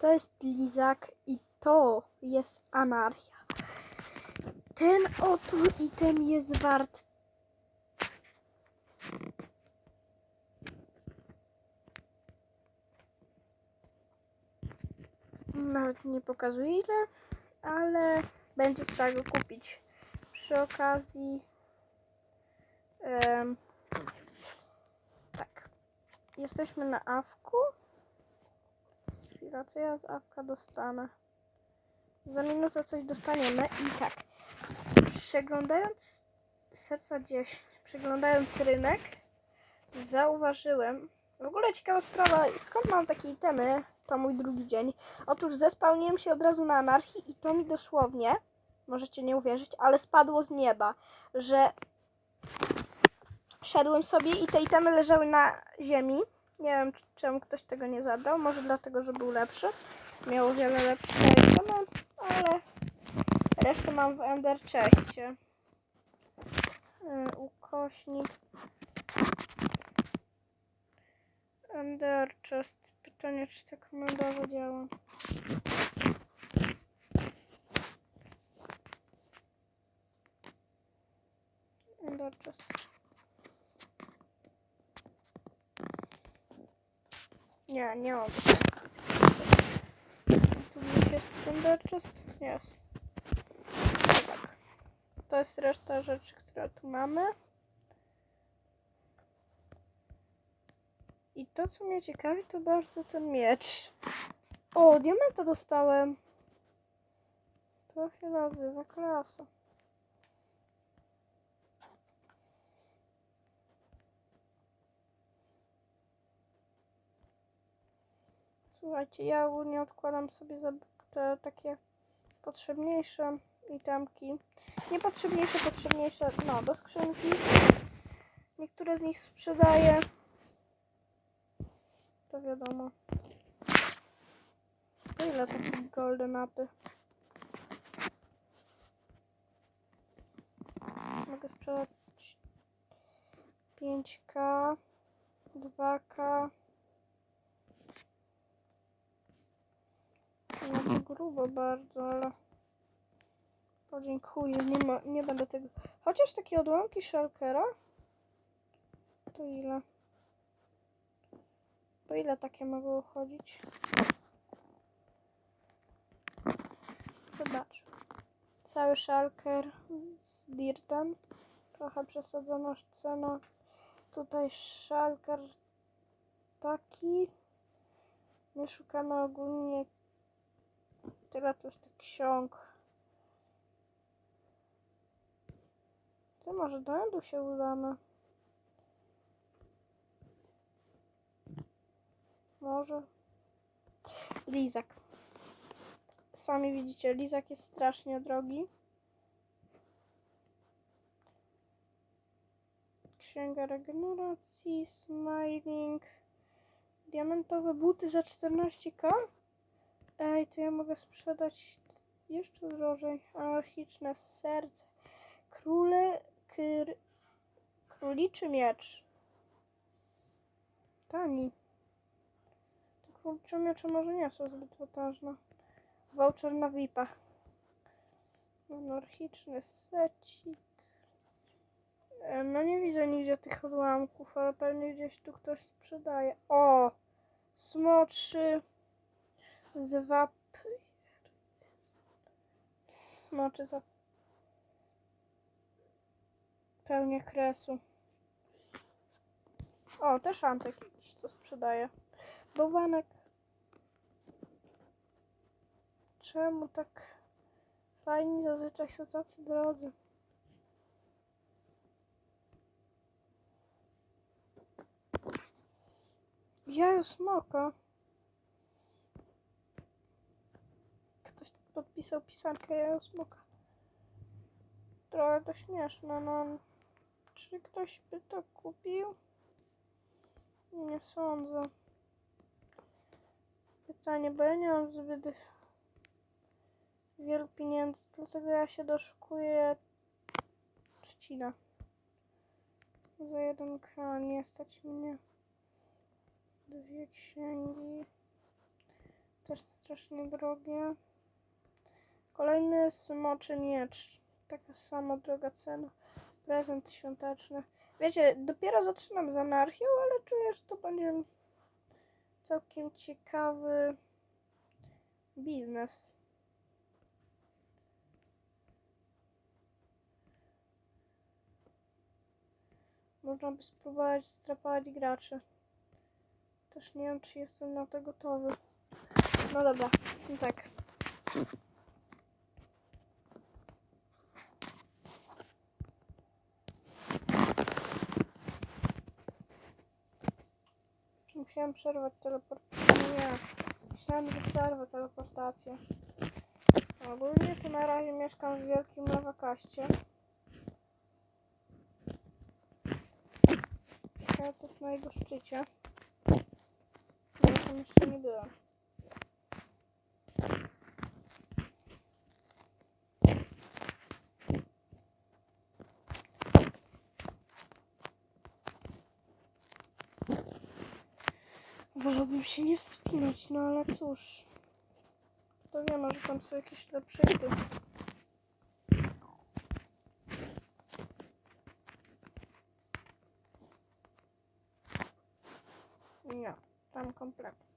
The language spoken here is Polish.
To jest lizak i to jest anarchia. Ten oto item jest wart Nawet nie pokazuję ile, ale będzie trzeba go kupić. Przy okazji. em, tak. Jesteśmy na awku. Co ja z awka dostanę? Za minutę coś dostaniemy i tak. Przeglądając serca 10, przeglądając rynek, zauważyłem. W ogóle ciekawa sprawa, skąd mam takie itemy? To mój drugi dzień. Otóż zespałniłem się od razu na anarchii i to mi dosłownie, możecie nie uwierzyć, ale spadło z nieba, że szedłem sobie i te itemy leżały na ziemi. Nie wiem, czemu ktoś tego nie zabrał. Może dlatego, że był lepszy. Miał wiele lepsze itemy, ale resztę mam w Ender Chestie. Yy, ukośnik. Ender Chest. Pytanie, czy to komendowo działa. Ender Chest. Nie, nie mam. Tu gdzieś jest Ender Chest? Jest. No tak. To jest reszta rzeczy, które tu mamy. I to, co mnie ciekawi, to bardzo ten miecz. O, diamenta dostałem. To się nazywa klasa. Słuchajcie, ja ogólnie odkładam sobie za te takie potrzebniejsze itemki. Niepotrzebniejsze, potrzebniejsze, no, do skrzynki. Niektóre z nich sprzedaję. To wiadomo. To ile takich golden upy? Mogę sprzedać 5k, 2k. No to grubo bardzo, ale podziękuję. Nie, ma, nie będę tego. Chociaż takie odłamki shulkera. To ile? Po ile takie mogą chodzić? Zobacz. Cały szalker z dirtem. Trochę przesadzono cena. Tutaj szalker taki. My szukamy ogólnie tych ksiąg. To może do endu się udamy. Może. Lizak. Sami widzicie, lizak jest strasznie drogi. Księga regeneracji, smiling. Diamentowe buty za 14k? Ej, to ja mogę sprzedać jeszcze drożej. Anarchiczne serce. Króle, kyr... Króliczy miecz. Tani. Te królicze miecze może nie są zbyt potężne. Voucher na VIP-a. Anarchiczny secik. No nie widzę nigdzie tych odłamków, ale pewnie gdzieś tu ktoś sprzedaje. O! Smoczy z wap... Smoczy za... Pełnię kresu. O, też Antek jakiś to sprzedaje. Bałwanek. Czemu tak fajni zazwyczaj są tacy drodzy? Jaju smoka. Ktoś podpisał pisankę jaju smoka. Trochę to śmieszne, no. Czy ktoś by to kupił? Nie sądzę. Pytanie, bo ja nie mam zbyt wielu pieniędzy, dlatego ja się doszukuję trzcina. Za jeden k nie stać mnie. Dwie księgi. Też strasznie drogie. Kolejny smoczy miecz. Taka sama droga cena. Prezent świąteczny. Wiecie, dopiero zaczynam z anarchią, ale czuję, że to będzie całkiem ciekawy biznes. Można by spróbować strapować graczy. Też nie wiem, czy jestem na to gotowy. No dobra, no tak. Musiałem przerwać teleportację. Nie, myślałem, że przerwę teleportację. Ogólnie to na razie mieszkam w wielkim lawakaście. Ciekawe co jest na jego szczycie. Ja tam jeszcze nie byłam. Wolałbym się nie wspinać, no ale cóż. Kto wie, może tam są jakieś lepsze idy. Nie, tam kompletnie.